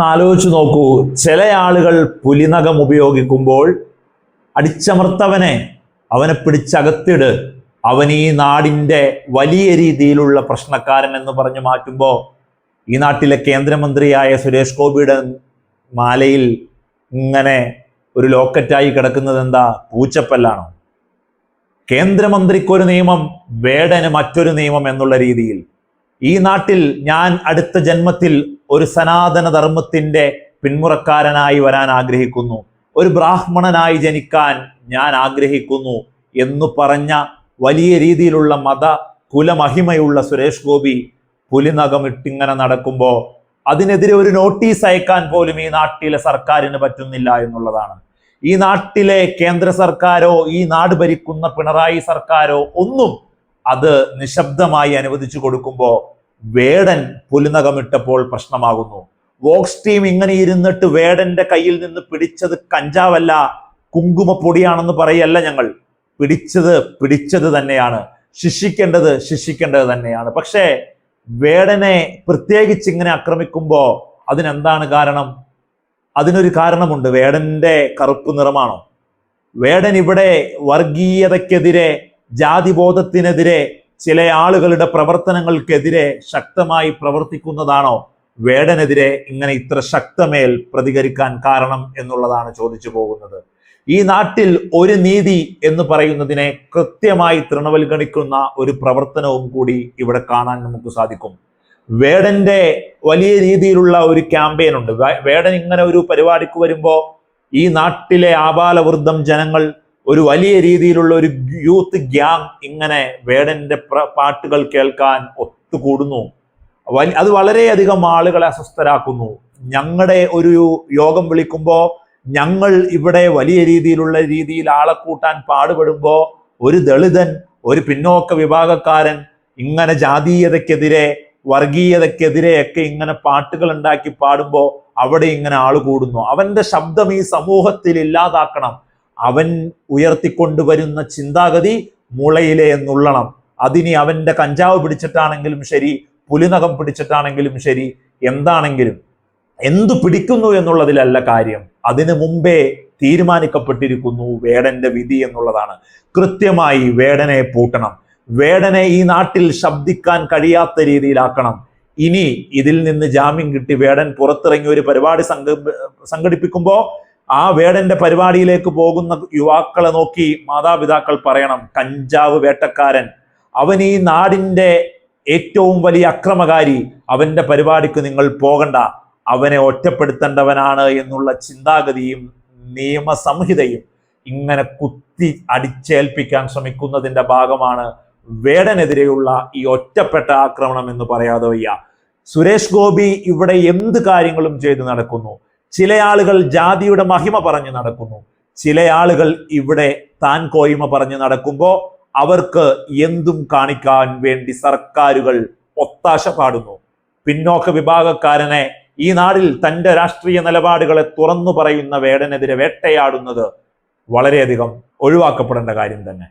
ആലോചിച്ച് നോക്കൂ. ചില ആളുകൾ പുലിനകം ഉപയോഗിക്കുമ്പോൾ അടിച്ചമർത്തവനെ അവനെ പിടിച്ചകത്തിട്. അവൻ ഈ നാടിന്റെ വലിയ രീതിയിലുള്ള പ്രശ്നക്കാരൻ എന്ന് പറഞ്ഞു മാറ്റുമ്പോൾ ഈ നാട്ടിലെ കേന്ദ്രമന്ത്രിയായ സുരേഷ് ഗോപിയുടെ മാലയിൽ ഇങ്ങനെ ഒരു ലോക്കറ്റായി കിടക്കുന്നത് എന്താ? പൂച്ചപ്പല്ലാണോ? കേന്ദ്രമന്ത്രിക്കൊരു നിയമം വേടന് മറ്റൊരു നിയമം എന്നുള്ള രീതിയിൽ. ഈ നാട്ടിൽ ഞാൻ അടുത്ത ജന്മത്തിൽ ഒരു സനാതന ധർമ്മത്തിന്റെ പിന്മുറക്കാരനായി വരാൻ ആഗ്രഹിക്കുന്നു. ഒരു ബ്രാഹ്മണനായി ജനിക്കാൻ ഞാൻ ആഗ്രഹിക്കുന്നു എന്ന് പറഞ്ഞ വലിയ രീതിയിലുള്ള മത കുലമഹിമയുള്ള സുരേഷ് ഗോപി പുലിനകമിട്ടിങ്ങനെ നടക്കുമ്പോൾ അതിനെതിരെ ഒരു നോട്ടീസ് അയക്കാൻ പോലും ഈ നാട്ടിലെ സർക്കാരിന് പറ്റുന്നില്ല എന്നുള്ളതാണ്. ഈ നാട്ടിലെ കേന്ദ്ര സർക്കാരോ ഈ നാട് ഭരിക്കുന്ന പിണറായി സർക്കാരോ ഒന്നും അത് നിശബ്ദമായി അനുവദിച്ചു കൊടുക്കുമ്പോൾ വേടൻ പുലിനകമിട്ടപ്പോൾ പ്രശ്നമാകുന്നു. വോക്സ് ടീം ഇങ്ങനെ ഇരുന്നിട്ട് വേടന്റെ കയ്യിൽ നിന്ന് പിടിച്ചത് കഞ്ചാവല്ല കുങ്കുമപ്പൊടിയാണെന്ന് പറയല്ല ഞങ്ങൾ. പിടിച്ചത് പിടിച്ചത് തന്നെയാണ്. ശിക്ഷിക്കേണ്ടത് ശിക്ഷിക്കേണ്ടത് തന്നെയാണ്. പക്ഷേ വേടനെ പ്രത്യേകിച്ച് ഇങ്ങനെ ആക്രമിക്കുമ്പോൾ അതിനെന്താണ് കാരണം? അതിനൊരു കാരണമുണ്ട്. വേടന്റെ കറുപ്പ് നിറമാണോ? വേടൻ ഇവിടെ വർഗീയതയ്ക്കെതിരെ ജാതിബോധത്തിനെതിരെ ചില ആളുകളുടെ പ്രവർത്തനങ്ങൾക്കെതിരെ ശക്തമായി പ്രവർത്തിക്കുന്നതാണോ? വേടനെതിരെ ഇങ്ങനെ ഇത്ര ശക്തമേൽ പ്രതികരിക്കാൻ കാരണം എന്നുള്ളതാണ് ചോദിച്ചു പോകുന്നത്. ഈ നാട്ടിൽ ഒരു നീതി എന്ന് പറയുന്നതിനെ കൃത്യമായി തൃണവൽഗണിക്കുന്ന ഒരു പ്രവർത്തനവും കൂടി ഇവിടെ കാണാൻ നമുക്ക് സാധിക്കും. വേടന്റെ വലിയ രീതിയിലുള്ള ഒരു ക്യാമ്പയിൻ ഉണ്ട് വേടൻ ഇങ്ങനെ ഒരു പരിപാടിക്ക് വരുമ്പോൾ ഈ നാട്ടിലെ ആബാലവൃദ്ധം ജനങ്ങൾ ഒരു വലിയ രീതിയിലുള്ള ഒരു യൂത്ത് ഗ്യാങ് ഇങ്ങനെ വേടന്റെ പാട്ടുകൾ കേൾക്കാൻ ഒത്തുകൂടുന്നു. അത് വളരെയധികം ആളുകളെ അസ്വസ്ഥരാക്കുന്നു. ഞങ്ങളുടെ ഒരു യോഗം വിളിക്കുമ്പോൾ ഞങ്ങൾ ഇവിടെ വലിയ രീതിയിലുള്ള രീതിയിൽ ആളെ കൂട്ടാൻ പാടുപെടുമ്പോൾ ഒരു ദളിതൻ ഒരു പിന്നോക്ക വിഭാഗക്കാരൻ ഇങ്ങനെ ജാതീയതക്കെതിരെ വർഗീയതക്കെതിരെ ഒക്കെ ഇങ്ങനെ പാട്ടുകൾ ഉണ്ടാക്കി പാടുമ്പോൾ അവിടെ ഇങ്ങനെ ആൾ കൂടുന്നു. അവന്റെ ശബ്ദം ഈ സമൂഹത്തിൽ ഇല്ലാതാക്കണം. അവൻ ഉയർത്തിക്കൊണ്ടുവരുന്ന ചിന്താഗതി മുളയിലെ എന്നുള്ളണം. അതിനി അവന്റെ കഞ്ചാവ് പിടിച്ചിട്ടാണെങ്കിലും ശരി പുലിനകം പിടിച്ചിട്ടാണെങ്കിലും ശരി എന്താണെങ്കിലും എന്തു പിടിക്കുന്നു എന്നുള്ളതിലല്ല കാര്യം. അതിനു മുമ്പേ തീരുമാനിക്കപ്പെട്ടിരിക്കുന്നു വേടന്റെ വിധി എന്നുള്ളതാണ്. കൃത്യമായി വേടനെ പൂട്ടണം. വേടനെ ഈ നാട്ടിൽ ശബ്ദിക്കാൻ കഴിയാത്ത രീതിയിലാക്കണം. ഇനി ഇതിൽ നിന്ന് ജാമ്യം കിട്ടി വേടൻ പുറത്തിറങ്ങി ഒരു പരിപാടി സംഘ സംഘടിപ്പിക്കുമ്പോൾ ആ വേടന്റെ പരിപാടിയിലേക്ക് പോകുന്ന യുവാക്കളെ നോക്കി മാതാപിതാക്കൾ പറയണം കഞ്ചാവ് വേട്ടക്കാരൻ. അവൻ ഈ നാടിന്റെ ഏറ്റവും വലിയ അക്രമകാരി. അവന്റെ പരിപാടിക്ക് നിങ്ങൾ പോകണ്ട. അവനെ ഒറ്റപ്പെടുത്തേണ്ടവനാണ് എന്നുള്ള ചിന്താഗതിയും നിയമസംഹിതയും ഇങ്ങനെ കുത്തി അടിച്ചേൽപ്പിക്കാൻ ശ്രമിക്കുന്നതിന്റെ ഭാഗമാണ് വേടനെതിരെയുള്ള ഈ ഒറ്റപ്പെട്ട ആക്രമണം എന്ന് പറയാതെ വയ്യ. സുരേഷ് ഗോപി ഇവിടെ എന്ത് കാര്യങ്ങളും ചെയ്തു നടക്കുന്നു? ചില ആളുകൾ ജാതിയുടെ മഹിമ പറഞ്ഞു നടക്കുന്നു. ചില ആളുകൾ ഇവിടെ താൻ കോയ്മ പറഞ്ഞു നടക്കുമ്പോൾ അവർക്ക് എന്തും കാണിക്കാൻ വേണ്ടി സർക്കാരുകൾ ഒത്താശ പാടുന്നു. പിന്നോക്ക വിഭാഗക്കാരനെ ഈ നാടിൽ തന്റെ രാഷ്ട്രീയ നിലപാടുകളെ തുറന്നു പറയുന്ന വേടനെതിരെ വേട്ടയാടുന്നത് വളരെയധികം ഒഴിവാക്കപ്പെടേണ്ട കാര്യം തന്നെ.